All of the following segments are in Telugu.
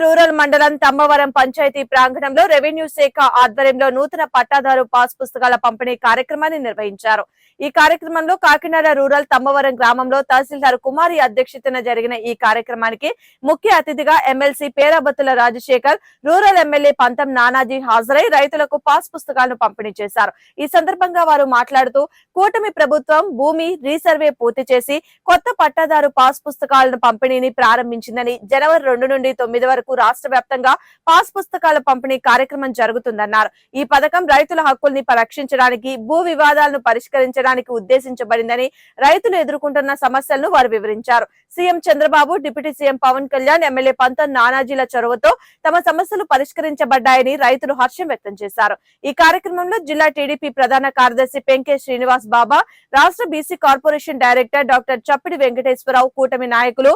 రూరల్ మండలం తమ్మవరం పంచాయతీ ప్రాంగణంలో రెవెన్యూ శాఖ ఆధ్వర్యంలో నూతన పట్టాదారు పాస్ పుస్తకాల పంపిణీ కార్యక్రమాన్ని నిర్వహించారు. ఈ కార్యక్రమంలో కాకినాడ రూరల్ తమ్మవరం గ్రామంలో తహసీల్దార్ కుమారి అధ్యక్షతన జరిగిన ఈ కార్యక్రమానికి ముఖ్య అతిథిగా MLC Perabattula Rajasekhar rural MLA Pantham Nanaji హాజరై రైతులకు పాస్ పుస్తకాలను పంపిణీ చేశారు. ఈ సందర్భంగా వారు మాట్లాడుతూ కూటమి ప్రభుత్వం భూమి రీసర్వే పూర్తి చేసి కొత్త పట్టాదారు పాస్ పుస్తకాలను పంపిణీని ప్రారంభించిందని జనవరి రెండు నుండి తొమ్మిది వరకు రాష్ట్ర వ్యాప్తంగా పాస్ పుస్తకాల పంపిణీ కార్యక్రమం జరుగుతుందన్నారు. ఈ పథకం రైతుల హక్కుల్ని పరిరక్షించడానికి భూ వివాదాలను పరిష్కరించడానికి ఉద్దేశించబడిందని రైతులు ఎదుర్కొంటున్న సమస్యలను వారు వివరించారు. CM Chandrababu deputy CM Pavan Kalyan MLA Pantham నానాజీల చొరవతో తమ సమస్యలు పరిష్కరించబడ్డాయని రైతులు హర్షం వ్యక్తం చేశారు. ఈ కార్యక్రమంలో జిల్లా టీడీపీ ప్రధాన కార్యదర్శి పెంకే శ్రీనివాస్ బాబా రాష్ట్ర BC corporation director doctor Chappidi Venkateswararao కూటమి నాయకులు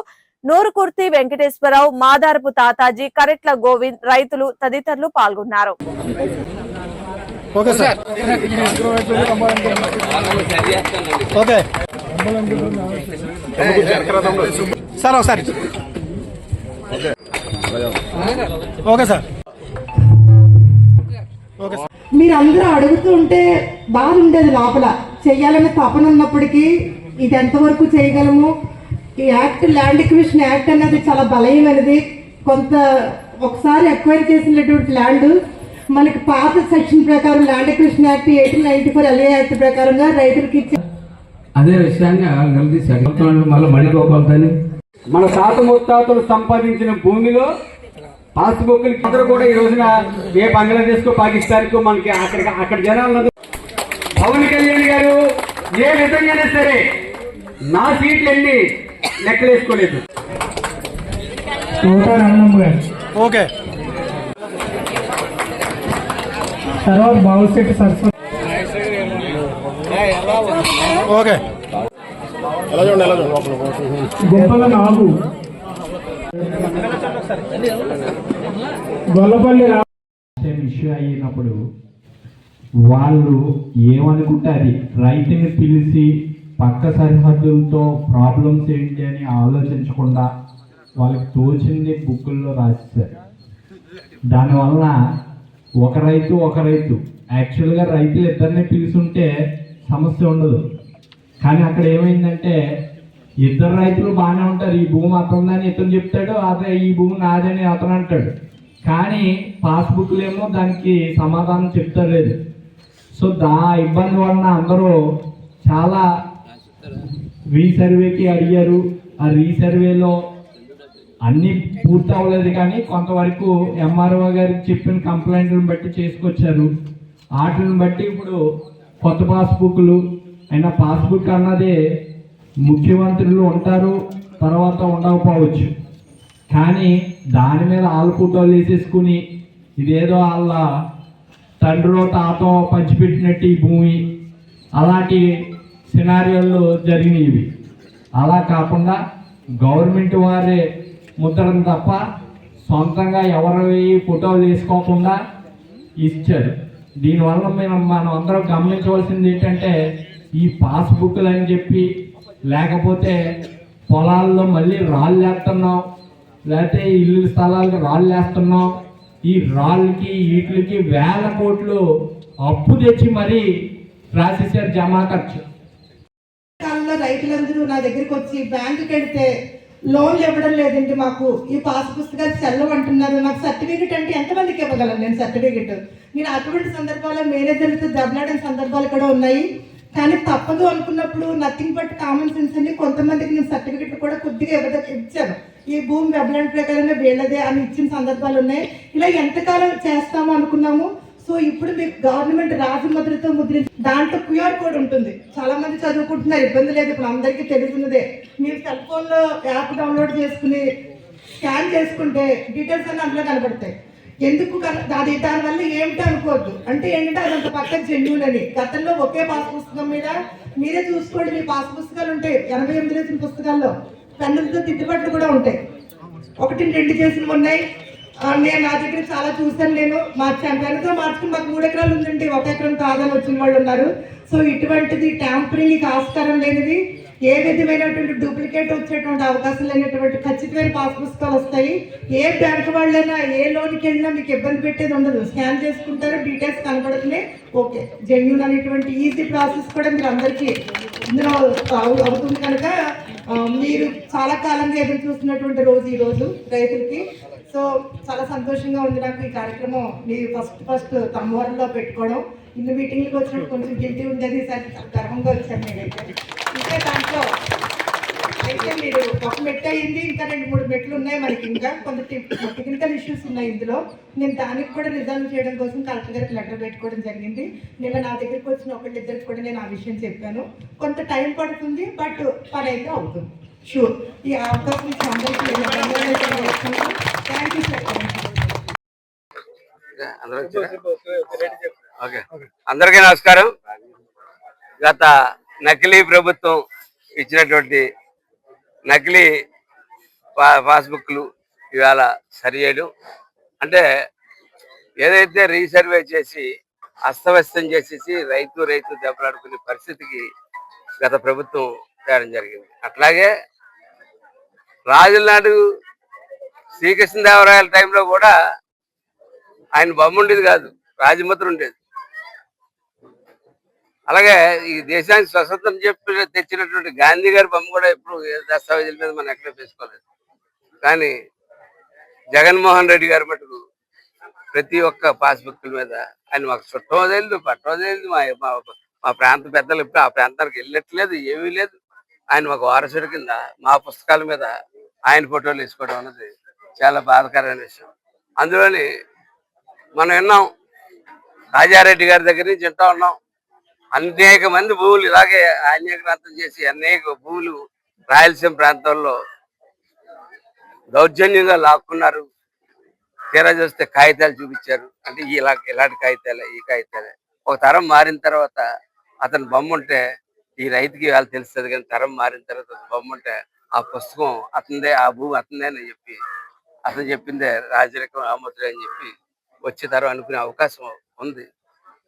నూరుకుర్తి వెంకటేశ్వరరావు మాదారపు తాతాజీ కరెట్ల గోవింద్ రైతులు తదితరులు పాల్గొన్నారు. Okay sir. ఓకే. సార్ ఒకసారి. Okay sir. Okay sir. మీరందరూ అడుగుతుంటే బాధ ఉండేది లోపల. చెయ్యాలనే తపన ఉన్నప్పటికీ ఇది ఎంతవరకు చేయగలము? ఈ యాక్ట్ ల్యాండ్ ఎక్విజిషన్ యాక్ట్ అనేది చాలా బలమైనది కొంత ఒకసారి అక్వైర్ చేసినటువంటి ల్యాండ్ మనకి పాత సెక్షన్ ప్రకారం land acquisition act eighteen ninety four LA act ప్రకారంగా రైతులకి ఇచ్చే అదే విషయాన్ని మళ్ళీ మన తాత ముత్తాతలు సంపాదించిన భూమిలో పాస్బుక్లు అందరూ కూడా ఈ రోజున ఏ బంగ్లాదేశ్ కో పాకిస్తాన్ కో మనకి అక్కడ అక్కడ జనాలు పవన్ కళ్యాణ్ గారు ఏ విధంగానే సరే నా సీట్లు వెళ్ళి గారు ఓకే. తర్వాత బావుశెట్టి సరస్వతి ఓకే. గొప్పల నాగు. గొల్లపల్లి రా ఇష్యూ అయినప్పుడు వాళ్ళు ఏమనుకుంటే అది రైతుని పిలిచి పక్క సరిహద్దులతో ప్రాబ్లమ్స్ ఏంటి అని ఆలోచించకుండా వాళ్ళకి తోచింది బుక్కుల్లో రాసేసారు దానివల్ల ఒక రైతు ఒక రైతు. యాక్చువల్గా రైతులు ఇద్దరిని పిలుచుంటే సమస్య ఉండదు. కానీ అక్కడ ఏమైందంటే ఇద్దరు రైతులు బాగానే ఉంటారు. ఈ భూమి అతనిదని ఇతను చెప్తాడు అదే ఈ భూమి నాదని అతను అంటాడు. కానీ పాస్బుక్లు ఏమో దానికి సమాధానం చెప్తలేదు. సో దా ఇబ్బంది వలన అందరూ చాలా రీసర్వేకి అడిగారు. ఆ రీసర్వేలో అన్ని పూర్తి అవ్వలేదు కానీ కొంతవరకు ఎంఆర్ఓ గారికి చెప్పిన కంప్లైంట్లను బట్టి చేసుకొచ్చారు. వాటిని బట్టి ఇప్పుడు కొత్త పాస్బుక్లు అయినా పాస్బుక్ అన్నదే ముఖ్యమంత్రులు ఉంటారు తర్వాత ఉండకపోవచ్చు. కానీ దాని మీద ఆలు ఫోటోలు వేసేసుకుని ఇదేదో వాళ్ళ తండ్రిలో తాతో పంచిపెట్టినట్టు ఈ భూమి అలాంటి సినారియోలు జరిగినవి. అలా కాకుండా గవర్నమెంట్ వారే ముద్రను తప్ప సొంతంగా ఎవరి ఫోటోలు వేసుకోకుండా ఇచ్చారు. దీనివల్ల మేము మనం అందరం గమనించవలసింది ఏంటంటే ఈ పాస్బుక్లు అని చెప్పి లేకపోతే పొలాల్లో మళ్ళీ రాళ్ళు వేస్తున్నాం లేకపోతే ఇల్లు స్థలాలకు రాళ్ళు వేస్తున్నాం ఈ రాళ్ళకి వీటికి వేల కోట్లు అప్పు తెచ్చి మరీ రాసేసారు జమా ఖర్చు. రైతులందరూ నా దగ్గరికి వచ్చి బ్యాంకుకి వెళ్తే లోన్లు ఇవ్వడం లేదండి మాకు. ఈ పాస్ పుస్తకాలు చెల్లవు అంటున్నారు. నాకు సర్టిఫికెట్ అంటే ఎంతమందికి ఇవ్వగలను నేను సర్టిఫికెట్ నేను అటువంటి సందర్భాల్లో మేనేజర్లతో దెబ్బలాడిన సందర్భాలు కూడా ఉన్నాయి. కానీ తప్పదు అనుకున్నప్పుడు నథింగ్ బట్ కామన్ సెన్స్ అని కొంతమందికి నేను సర్టిఫికెట్ కూడా కొద్దిగా ఇవ్వద ఇచ్చాను. ఈ భూమి వెబ్లాండ్ ప్రకారంగా వీళ్ళదే అని ఇచ్చిన సందర్భాలు ఉన్నాయి. ఇలా ఎంతకాలం చేస్తాము అనుకున్నాము? సో ఇప్పుడు మీకు గవర్నమెంట్ రాజముద్రతో ముద్రించి దాంట్లో క్యూఆర్ కోడ్ ఉంటుంది. చాలా మంది చదువుకుంటున్నారు ఇబ్బంది లేదు. ఇప్పుడు అందరికీ తెలుసున్నదే మీరు సెల్ ఫోన్లో యాప్ డౌన్లోడ్ చేసుకుని స్కాన్ చేసుకుంటే డీటెయిల్స్ అన్నీ అందులో కనబడతాయి. ఎందుకు దాని అది దానివల్ల ఏమిటి అనుకోవద్దు. అంటే ఏంటంటే అదంత పక్క జెన్యున్ అని. గతంలో ఒకే పాస్ పుస్తకం మీద మీరే చూసుకోండి. మీ పాస్ పుస్తకాలు ఉంటాయి. ఎనభై ఎనిమిది వేసిన పుస్తకాల్లో. పెన్నులతో దిద్దుబాట్లు కూడా ఉంటాయి. ఒకటి రెండు చేసినవి ఉన్నాయి. నేను నా దగ్గర చాలా చూసాను నేను. మార్చాను వెనక మార్చుకుని మాకు మూడు ఎకరాలు ఉందండి. ఒక ఎకరం కాదని వచ్చిన వాళ్ళు ఉన్నారు. సో ఇటువంటిది ట్యాంపరింగ్ ఆస్కారం లేనిది ఏ విధమైనటువంటి డూప్లికేట్ వచ్చేటువంటి అవకాశం లేనటువంటి ఖచ్చితమైన పాస్ పుస్తకాలు వస్తాయి. ఏ బ్యాంక్ వాళ్ళైనా ఏ లోన్కి వెళ్ళినా మీకు ఇబ్బంది పెట్టేది ఉండదు. స్కాన్ చేసుకుంటారు డీటెయిల్స్ కనబడుతున్నాయి. ఓకే. జెన్యున్ అనేటువంటి ఈజీ ప్రాసెస్ కూడా మీరు అందరికీ ఇందులో అవుతుంది కనుక మీరు చాలా కాలంగా ఎదురు చూస్తున్నటువంటి రోజు ఈ రోజు రైతులకి. సో చాలా సంతోషంగా ఉంది నాకు ఈ కార్యక్రమం. మీరు ఫస్ట్ ఫస్ట్ తమ్మవరంలో పెట్టుకోవడం. ఇన్ని మీటింగ్లకు వచ్చినప్పుడు కొంచెం గిల్టీ ఉండేది ఈసారి చాలా గర్వంగా వచ్చాను నేనైతే. ఇంకా దాంట్లో అయితే మీరు ఒక మెట్ అయింది ఇంకా రెండు మూడు మెట్లు ఉన్నాయి మనకి ఇంకా. కొంత టెక్నికల్ ఇష్యూస్ ఉన్నాయి ఇందులో. నేను దానికి కూడా రిజాల్వ్ చేయడం కోసం కలెక్టర్ గారికి లెటర్ పెట్టుకోవడం జరిగింది. నిన్న నా దగ్గరికి వచ్చిన ఒకళ్ళిద్దరికి కూడా నేను ఆ విషయం చెప్పాను. కొంత టైం పడుతుంది బట్ పని అయితే అవుతుంది. షూర్ ఈ అవకాశం థ్యాంక్ యూ సార్ అందరికీ నమస్కారం. గత నకిలీ ప్రభుత్వం ఇచ్చినటువంటి నకిలీ పా పాస్బుక్లు ఇవాళ సరి చేయడం. అంటే ఏదైతే రీసర్వే చేసి అస్తవ్యస్తం చేసేసి రైతు రైతు దెబ్బలాడుకునే పరిస్థితికి గత ప్రభుత్వం తేడం జరిగింది. అట్లాగే రాజుల నాడు శ్రీకృష్ణదేవరాయల టైంలో కూడా ఆయన బొమ్మ ఉండేది కాదు రాజముద్ర ఉండేది. అలాగే ఈ దేశానికి స్వతంత్రం చెప్పి తెచ్చినటువంటి గాంధీ గారి బొమ్మ కూడా ఎప్పుడు ఏ దస్తావేజీల మీద మనం ఎక్కడ వేసుకోలేదు. కానీ జగన్మోహన్ రెడ్డి గారి మటుకు ప్రతి ఒక్క పాస్బుక్ల మీద ఆయన మాకు చుట్టం తెలియదు పట్టం తెలియదు మా మా- ప్రాంత పెద్దలు ఇప్పుడు ఆ ప్రాంతానికి వెళ్ళట్లేదు ఏమీ లేదు. ఆయన మాకు వారసుడి కింద మా పుస్తకాల మీద ఆయన ఫోటోలు వేసుకోవడం అన్నది చాలా బాధకరమైన విషయం. అందులోని మనం విన్నాం రాజారెడ్డి గారి దగ్గర నుంచి వింటా ఉన్నాం. అనేక మంది భూములు ఇలాగే అన్యక్రాంతం చేసి అనేక భూములు రాయలసీమ ప్రాంతంలో దౌర్జన్యంగా లాక్కున్నారు. తీరా చూస్తే కాగితాలు చూపించారు. అంటే ఇలా ఇలాంటి కాగితాలే ఈ కాగితాలే. ఒక తరం మారిన తర్వాత అతని బొమ్మ ఉంటే ఈ రైతుకి వాళ్ళు తెలుస్తుంది కానీ తరం మారిన తర్వాత బొమ్మ ఉంటే ఆ పుస్తకం అతనిదే ఆ భూమి అతనిదే అని చెప్పి అతను చెప్పిందే రాజరికం ఆమోదులే అని చెప్పి వచ్చే తరం అనుకునే అవకాశం ఉంది.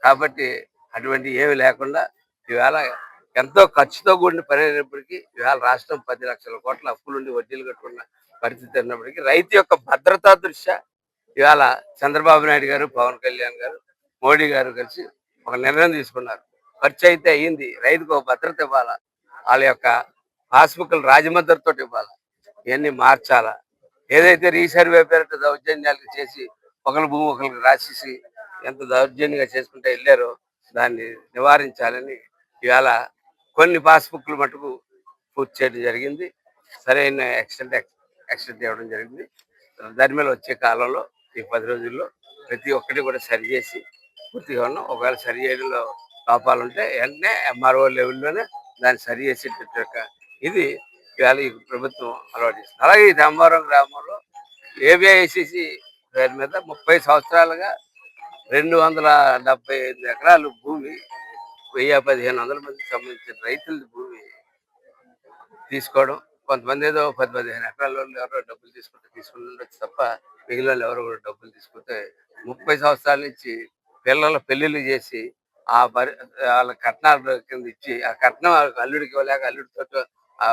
కాబట్టి అటువంటి ఏమి లేకుండా ఇవాళ ఎంతో ఖర్చుతో కూడిన పని అయినప్పటికీ ఇవాళ రాష్ట్రం పది లక్షల కోట్ల అప్పులుండి వడ్డీలు కట్టుకున్న పరిస్థితి ఉన్నప్పటికీ రైతు యొక్క భద్రతా దృష్ట్యా ఇవాళ చంద్రబాబు నాయుడు గారు పవన్ కళ్యాణ్ గారు మోడీ గారు కలిసి ఒక నిర్ణయం తీసుకున్నారు. ఖర్చు అయితే అయ్యింది. రైతుకు ఒక భద్రత ఇవ్వాలా? వాళ్ళ యొక్క పాస్బుక్లు రాజముద్రతో ఇవ్వాలా? ఇవన్నీ మార్చాలా? ఏదైతే రీసర్వే పేరిట దౌర్జన్యాలు చేసి ఒకరి భూమి ఒకరికి రాసేసి ఎంత దౌర్జన్యంగా చేసుకుంటే వెళ్ళారో దాన్ని నివారించాలని ఇవాళ కొన్ని పాస్బుక్లు మటుకు పూర్తి చేయడం జరిగింది. సరైన ఎక్స్టెంట్ ఎక్స్టెంట్ ఇవ్వడం జరిగింది. దాని మీద వచ్చే కాలంలో ఈ పది రోజుల్లో ప్రతి ఒక్కటి కూడా సరి చేసి పూర్తిగా ఉన్నాం. ఒకవేళ సరి చేయడంలో లోపాలు ఉంటే వెంటనే ఎంఆర్ఓ లెవెల్లోనే దాన్ని సరి చేసేటట్టు యొక్క ఇది ఇవాళ ఈ ప్రభుత్వం అలవాటు చేస్తుంది అలాగే ఈ ధర్మవరం గ్రామంలో ఏబిఐసిసి పేరు మీద ముప్పై సంవత్సరాలుగా రెండు వందల డెబ్బై ఐదు ఎకరాలు భూమి వెయ్యి పదిహేను వందల మందికి సంబంధించిన రైతుల భూమి తీసుకోవడం. కొంతమంది ఏదో పది పదిహేను ఎకరాల వాళ్ళు ఎవరో డబ్బులు తీసుకుంటే తీసుకుని ఉండొచ్చు తప్ప మిగిలిన వాళ్ళు ఎవరు కూడా డబ్బులు తీసుకుంటే ముప్పై సంవత్సరాల నుంచి పిల్లల పెళ్ళిళ్ళు చేసి ఆ పరి వాళ్ళ కట్నాలు కింద ఇచ్చి ఆ కట్నం అల్లుడికి ఇవ్వలేక అల్లుడితో ఆ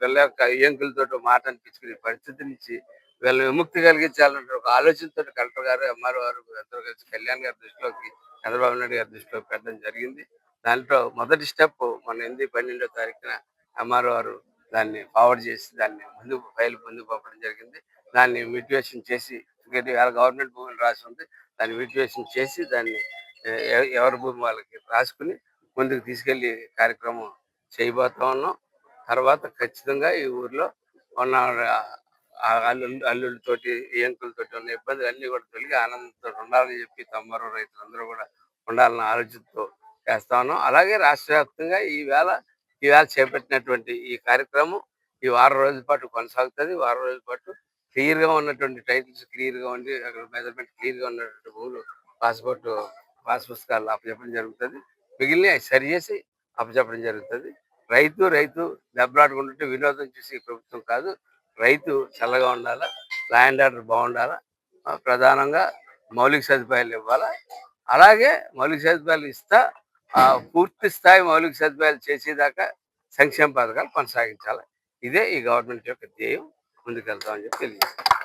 పిల్ల యొక్క ఎంకులతో మాట అనిపించుకునే పరిస్థితి నుంచి వీళ్ళ విముక్తి కలిగించాలంటే ఒక ఆలోచనతో కలెక్టర్ గారు ఎంఆర్ఓ గారు అందరూ కలిసి కళ్యాణ్ గారి దృష్టిలోకి చంద్రబాబు నాయుడు గారి దృష్టిలోకి పెట్టడం జరిగింది. దాంట్లో మొదటి స్టెప్ మన ఎనిమిది పన్నెండో తారీఖున ఎంఆర్ఓ గారు దాన్ని ఫార్వర్డ్ చేసి దాన్ని ముందు ఫైల్ ముందు పంపడం జరిగింది. దాన్ని మిటివేషన్ చేసి ఎందుకంటే గవర్నమెంట్ భూములు రాసి ఉంది. దాన్ని మిటివేషన్ చేసి దాన్ని ఎవరి భూమి వాళ్ళకి రాసుకుని ముందుకు తీసుకెళ్ళి కార్యక్రమం చేయబోతా ఉన్నాం. తర్వాత ఖచ్చితంగా ఈ ఊర్లో ఉన్న ఆ అల్లుళ్ళు అల్లుళ్ళతోటి ఏంకులతోటి ఉన్న ఇబ్బందులు అన్ని కూడా తొలగి ఆనందంతో ఉండాలని చెప్పి తమ్మరు రైతులందరూ కూడా ఉండాలని ఆలోచనతో చేస్తా ఉన్నాం అలాగే రాష్ట్ర వ్యాప్తంగా ఈవేళ ఈవేళ చేపట్టినటువంటి ఈ కార్యక్రమం ఈ వారం రోజుల పాటు కొనసాగుతుంది. వారం రోజుల పాటు క్లియర్గా ఉన్నటువంటి టైటిల్స్ క్లియర్గా ఉండి అక్కడ మెజర్మెంట్ క్లియర్గా ఉన్నటువంటి భూములు పాస్పోర్ట్ పాస్ పుస్తకాలు అప్పచెప్పడం జరుగుతుంది. మిగిలిన సరి చేసి అప్పచెప్పడం జరుగుతుంది. రైతు రైతు దెబ్బలాడుకుంటుంటే వినోదం చేసి ప్రభుత్వం కాదు. రైతు చల్లగా ఉండాలా ల్యాండ్ ఆర్డర్ బాగుండాలా ప్రధానంగా మౌలిక సదుపాయాలు ఇవ్వాలా. అలాగే మౌలిక సదుపాయాలు ఇస్తా ఆ, పూర్తి స్థాయి మౌలిక సదుపాయాలు చేసేదాకా సంక్షేమ పథకాలు కొనసాగించాలి. ఇదే ఈ గవర్నమెంట్ యొక్క ధ్యేయం. ముందుకెళ్తామని చెప్పి తెలియజేస్తాను